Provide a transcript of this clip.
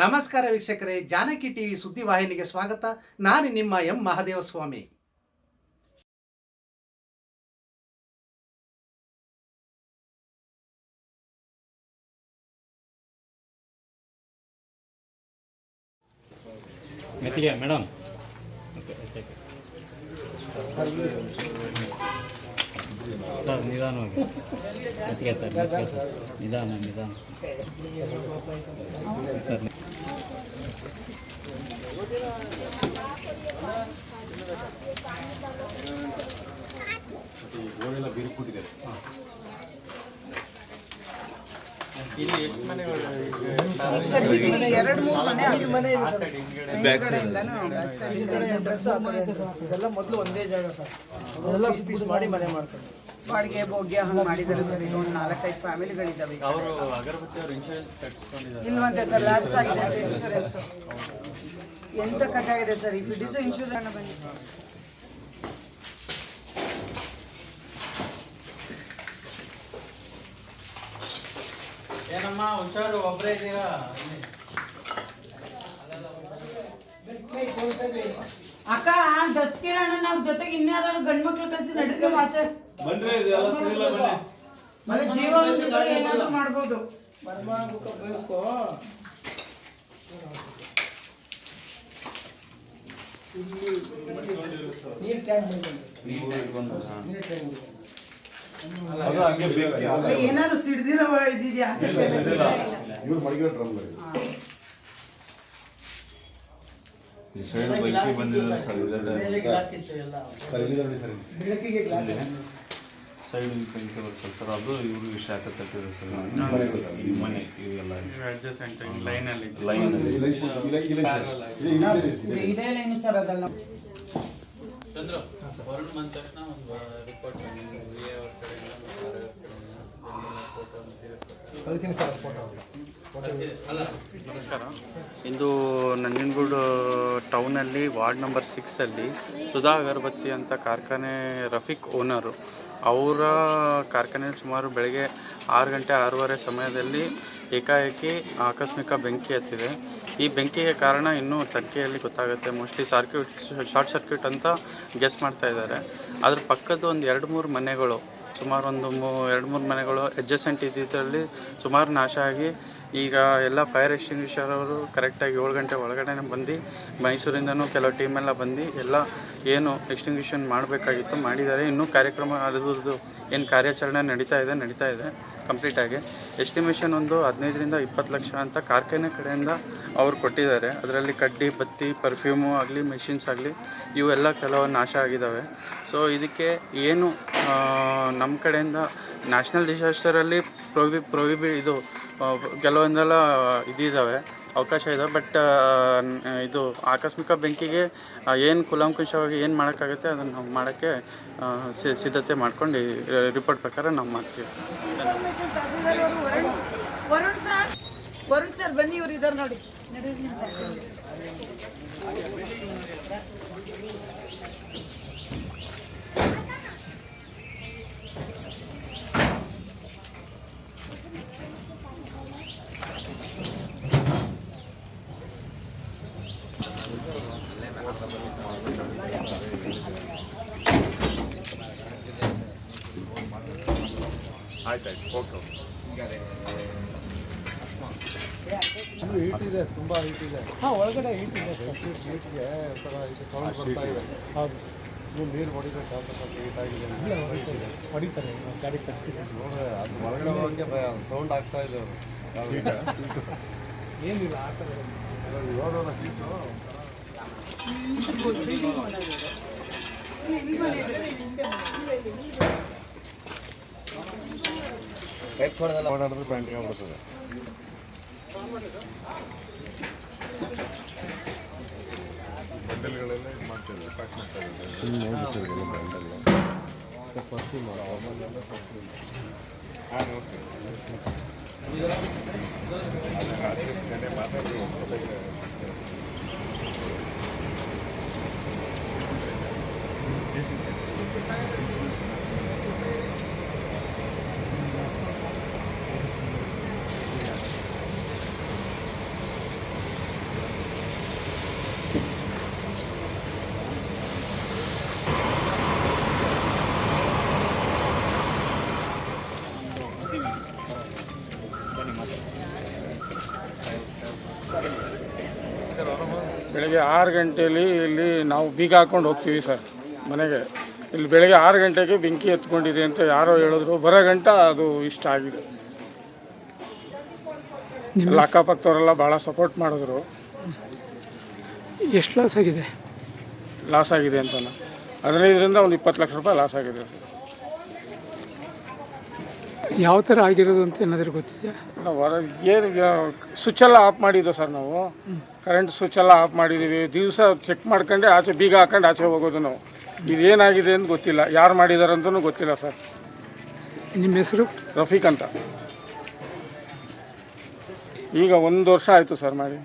ನಮಸ್ಕಾರ ವೀಕ್ಷಕರೇ, ಜಾನಕಿ ಟಿವಿ ಸುದ್ದಿವಾಹಿನಿಗೆ ಸ್ವಾಗತ. ನಾನು ನಿಮ್ಮ ಎಂ ಮಹದೇವಸ್ವಾಮಿ. ಮೇಡಮ್. ಸರ್, ನಿಧಾನವಾಗಿ. ನಿಧಾನ. ಸರ್ ನಿಧಾನ ಸರ್ ಎರಡು ಮೂರು ಮನೆ side ಇಂದ ಇದೆಲ್ಲ ಮೊದಲು ಒಂದೇ ಜಾಗ ಸರ್ ಮಾಡಿ ಮನೆ ಬಾಡಿಗೆ, ಭೋಗ್ಯ, ಹಂಗೆ ಮಾಡಿದ್ದಾರೆ ಸರ್. ಇಲ್ಲಿ ನಾಲ್ಕೈದು ಫ್ಯಾಮಿಲಿಗಳಿದ್ದಾವೆ. ಈಗ. ಅವರು ಅಗರಬತ್ತಿ ಅವ್ರ ಇನ್ಶೂರೆನ್ಸ್ ಇಲ್ವಂತೆ ಸರ್ ಲ್ಯಾಬ್ಸ್ ಆಗಿದೆ ಇನ್ಶೂರೆನ್ಸ್ ಎಂತ ಕಥೆ ಆಗಿದೆ sir? If it is insurance ಏನಮ್ಮ ಹುಷಾರು ಒಬ್ಬರೇ ಇದ್ದೀರಾ? ಅಕ್ಕ ದಸ್ಕಿರಣ್ಣ ನಾವ್ ಜೊತೆಗೆ ಇನ್ಯಾರು ಗಂಡ್ ಮಕ್ಳು ಕಲ್ಸಿ ನಡೀತೀವಿ ಆಚೆ. ಬನ್ರಿ ಇದೆಲ್ಲ ಸರಿಯಿಲ್ಲ ಬನ್ನಿ ಮನೆ ಜೀವ ಏನಾದ್ರೂ ಏನಾದ್ರು ಮಾಡ್ಬೋದು. ಬೇಕು ನೀರು ಟ್ಯಾಂಕ್ ನೀರು ಟ್ಯಾಂಕ್ ಅದು ಹಂಗೆ ಬೇಕು ಅಲ್ಲ, ಏನಾದ್ರು ಸಿಡ್ದಿರೋ ಇದಿದ್ಯಾ ಇವ್ರು ಮಡಗಿರೋ ಡ್ರಮ್ಗಳು ಈ ಸೈಡ್ ಬೈಕಿ ಬರ್ತದೆ ಸರ್ ಅದು ಇವ್ರಿಗೆ ಶಾಖ ತಟ್ಟಿದೆ ಸರ್ ಈ ಮನೆ ಇವೆಲ್ಲ ಅಡ್ಜಸ್ಟೆಂಟ್ ಲೈನ್ ಅಲ್ಲಿ ಲೈನ್ ಇಲ್ಲ ಇಲ್ಲ ಇಲ್ಲ ಇಲ್ಲ ಸರ್ ಇದೆ ಇದೆ ಇದೆ ಇದೇ ಲೈನು ಸರ್ ಅದೆಲ್ಲ ಚಂದ್ರು. ವರುಣ್ ಬಂದ ತಕ್ಷಣ ಒಂದು ರಿಪೋರ್ಟ್ ಬಂದಿದೆ ವಿ ಎ ಅವ್ರ ಕಡೆಯಿಂದ ಮತ್ತು ಆರ್ ಅವ್ರ ಕಡೆಯಿಂದ ಫೋಟೋ ಕಳಿಸಿನ ಸರ್ ಫೋಟೋ ನಮಸ್ಕಾರ. ಇಂದು ನಂಜನಗೂಡು ಟೌನಲ್ಲಿ ವಾರ್ಡ್ ನಂಬರ್ ಸಿಕ್ಸಲ್ಲಿ ಸುಧಾ ಅಗರಬತ್ತಿ ಅಂತ ಕಾರ್ಖಾನೆ ರಫೀಕ್ ಓನರು ಅವರ ಕಾರ್ಖಾನೆಯಲ್ಲಿ ಸುಮಾರು ಬೆಳಗ್ಗೆ ಆರು ಗಂಟೆ ಆರೂವರೆ ಸಮಯದಲ್ಲಿ ಏಕಾಏಕಿ ಆಕಸ್ಮಿಕ ಬೆಂಕಿ ಹತ್ತಿದೆ. ಈ ಬೆಂಕಿಗೆ ಕಾರಣ ಇನ್ನೂ ತನಿಖೆಯಲ್ಲಿ ಗೊತ್ತಾಗುತ್ತೆ. ಮೋಸ್ಟ್ಲಿ ಸರ್ಕ್ಯೂಟ್ ಶಾರ್ಟ್ ಸರ್ಕ್ಯೂಟ್ ಅಂತ ಗೆಸ್ ಮಾಡ್ತಾ ಇದ್ದಾರೆ. ಅದ್ರ ಪಕ್ಕದ ಒಂದು ಎರಡು ಮೂರು ಮನೆಗಳು, ಸುಮಾರು ಒಂದು ಮೂ, ಎರಡು ಮೂರು ಮನೆಗಳು ಅಡ್ಜಸೆಂಟ್ ಇದ್ದಿದ್ದರಲ್ಲಿ ಸುಮಾರು ನಾಶ ಆಗಿ ಈಗ ಎಲ್ಲ ಫೈರ್ ಎಕ್ಸ್ಟಿಂಗ್ವಿಷರ್ ಅವರು ಕರೆಕ್ಟಾಗಿ ಏಳು ಗಂಟೆ ಒಳಗಡೆ ಬಂದು ಮೈಸೂರಿಂದನೂ ಕೆಲವು ಟೀಮೆಲ್ಲ ಬಂದು ಎಲ್ಲ ಏನು ಎಕ್ಸ್ಟಿಂಗ್ವಿಷನ್ ಮಾಡಬೇಕಾಗಿತ್ತು ಮಾಡಿದ್ದಾರೆ. ಇನ್ನೂ ಕಾರ್ಯಕ್ರಮ ಅದರದ್ದು ಏನು ಕಾರ್ಯಾಚರಣೆ ನಡೀತಾ ಇದೆ ನಡೀತಾ ಇದೆ ಕಂಪ್ಲೀಟಾಗಿ ಎಸ್ಟಿಮೇಷನ್ ಒಂದು ಹದಿನೈದರಿಂದ ಇಪ್ಪತ್ತು ಲಕ್ಷ ಅಂತ ಕಾರ್ಖಾನೆ ಕಡೆಯಿಂದ ಅವ್ರು ಕೊಟ್ಟಿದ್ದಾರೆ. ಅದರಲ್ಲಿ ಕಡ್ಡಿ, ಬತ್ತಿ ಪರ್ಫ್ಯೂಮು ಆಗಲಿ ಮೆಷಿನ್ಸ್ ಆಗಲಿ ಇವೆಲ್ಲ ಕೆಲವು ನಾಶ ಆಗಿದ್ದಾವೆ. ಸೊ ಇದಕ್ಕೆ ಏನು ನಮ್ಮ ಕಡೆಯಿಂದ ನ್ಯಾಷನಲ್ ಡಿಸಾಸ್ಟರಲ್ಲಿ ಪ್ರೊವಿ ಪ್ರೊವಿಬಿ ಇದು ಕೆಲವೊಂದೆಲ್ಲ ಇದಿದ್ದಾವೆ ಅವಕಾಶ ಇದೆ. ಬಟ್ ಇದು ಆಕಸ್ಮಿಕ ಬೆಂಕಿಗೆ ಏನು ಕುಲಂಕುಷವಾಗಿ ಏನು ಮಾಡೋಕ್ಕಾಗುತ್ತೆ ಅದನ್ನು ನಾವು ಮಾಡೋಕ್ಕೆ ಸಿದ್ಧತೆ ಮಾಡ್ಕೊಂಡು ರಿಪೋರ್ಟ್ ಪ್ರಕಾರ ನಾವು ಮಾಡ್ತೀವಿ. ಬನ್ನಿ ಇವರು ನೋಡಿ. ಹೀಟ್ ಇದೆ ತುಂಬ ಹೀಟ್ ಇದೆ. ಹಾಂ ಒಳಗಡೆ ಹೀಟ್ ಇದೆ ಹೀಟ್ಗೆ ಒಂಥರ ಇದು ಸೌಂಡ್ ಬರ್ತಾ ಇದೆ. ಹೌದು. ನೀವು ನೀರು ಹೊಡಿಬೇಕು ಅಂತ ಸ್ವಲ್ಪ ಹೀಟ್ ಆಗಿದೆ. ಇಲ್ಲ ಹೊಡಿತಾರೆ ಗಾಡಿ ಕಟ್ತಿದ್ದೀವಿ ನೋಡ್ರೆ ಅದು ಹೊರಗಡೆ ಹೋಗಕ್ಕೆ ಸೌಂಡ್ ಆಗ್ತಾ ಇದೆ. ಅದು ಏನಿಲ್ಲ ಆ ಥರ ಇವಾಗ ಹೀಟು ಟೆಕ್ ಹೊಡೆದಲ್ಲ ಓಡಾಡಿದ್ರೆ ಪ್ಯಾಂಟ್ಗೆ ಆಗ್ಬಿಡ್ತದೆ ಬಂಡಲ್ಗಳೆಲ್ಲ ಇದು ಮಾಡ್ತಿದ್ದಾರೆ ಪ್ಯಾಕ್ ಮಾಡ್ತಾ ಇದ್ದಾರೆ ಬಂಡಲ್ ಫಸ್ಟಿ ಮಾಡೋ ಅವನ್ನೆಲ್ಲ ಫಸ್ಟಿ ಹಾಂ ನೋಡ್ತೀನಿ ರಾತ್ರಿ ನೆನೆ ಮಾತಾಡಿ ಬೆಳಗ್ಗೆ ಆರು ಗಂಟೆಯಲ್ಲಿ ಇಲ್ಲಿ ನಾವು ಬೀಗ ಹಾಕೊಂಡು ಹೋಗ್ತೀವಿ ಸರ್ ಮನೆಗೆ. ಇಲ್ಲಿ ಬೆಳಗ್ಗೆ ಆರು ಗಂಟೆಗೆ ಬೆಂಕಿ ಎತ್ಕೊಂಡಿದೆ ಅಂತ ಯಾರೋ ಹೇಳಿದ್ರು. ಬರೋ ಗಂಟ ಅದು ಇಷ್ಟ ಆಗಿದೆ. ಎಲ್ಲ ಅಕ್ಕಪಕ್ಕದವರೆಲ್ಲ ಭಾಳ ಸಪೋರ್ಟ್ ಮಾಡಿದ್ರು. ಎಷ್ಟು ಲಾಸ್ ಆಗಿದೆ? ಲಾಸ್ ಆಗಿದೆ ಅಂತ ಹದಿನೈದರಿಂದ ಒಂದು ಇಪ್ಪತ್ತು ಲಕ್ಷ ರೂಪಾಯಿ ಲಾಸ್ ಆಗಿದೆ ಸರ್. ಯಾವ ಥರ ಆಗಿರೋದು ಅಂತ ಏನಾದರೂ ಗೊತ್ತಿದೆಯಾ? ನಾವು ಹೊರ ಏನು ಸ್ವಿಚ್ ಎಲ್ಲ ಆಫ್ ಮಾಡಿದ್ದು ಸರ್ ನಾವು. ಕರೆಂಟ್ ಸ್ವಿಚ್ ಎಲ್ಲ ಆಫ್ ಮಾಡಿದ್ದೀವಿ ದಿವಸ ಚೆಕ್ ಮಾಡ್ಕೊಂಡೆ ಆಚೆ ಬೀಗ ಹಾಕೊಂಡು ಆಚೆ ಹೋಗೋದು ನಾವು. ಇದೇನಾಗಿದೆ ಅಂತ ಗೊತ್ತಿಲ್ಲ. ಯಾರು ಮಾಡಿದ್ದಾರೆ ಅಂತಲೂ ಗೊತ್ತಿಲ್ಲ ಸರ್. ನಿಮ್ಮ ಹೆಸರು? ರಫೀಕ್ ಅಂತ. ಈಗ ಒಂದು ವರ್ಷ ಆಯಿತು ಸರ್ ಮಾಡಿ.